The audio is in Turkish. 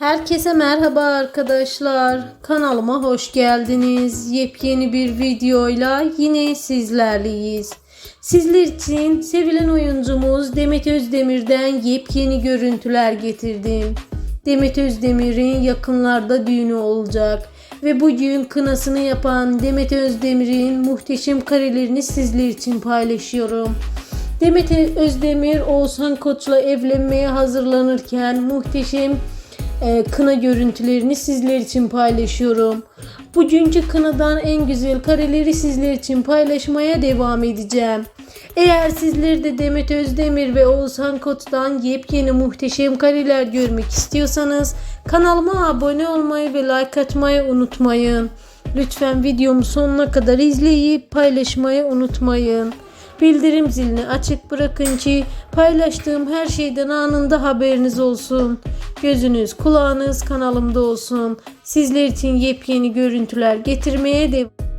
Herkese merhaba arkadaşlar. Kanalıma hoş geldiniz. Yepyeni bir videoyla yine sizlerleyiz. Sizler için sevilen oyuncumuz Demet Özdemir'den yepyeni görüntüler getirdim. Demet Özdemir'in yakınlarda düğünü olacak ve bugün kınasını yapan Demet Özdemir'in muhteşem karelerini sizler için paylaşıyorum. Demet Özdemir Oğuzhan Koç'la evlenmeye hazırlanırken muhteşem kına görüntülerini sizler için paylaşıyorum. Bugünkü kınadan en güzel kareleri sizler için paylaşmaya devam edeceğim. Eğer sizler de Demet Özdemir ve Oğuzhan Koç'tan yepyeni muhteşem kareler görmek istiyorsanız kanalıma abone olmayı ve like atmayı unutmayın. Lütfen videomu sonuna kadar izleyip paylaşmayı unutmayın. Bildirim zilini açık bırakın ki paylaştığım her şeyden anında haberiniz olsun. Gözünüz kulağınız kanalımda olsun. Sizler için yepyeni görüntüler getirmeye devam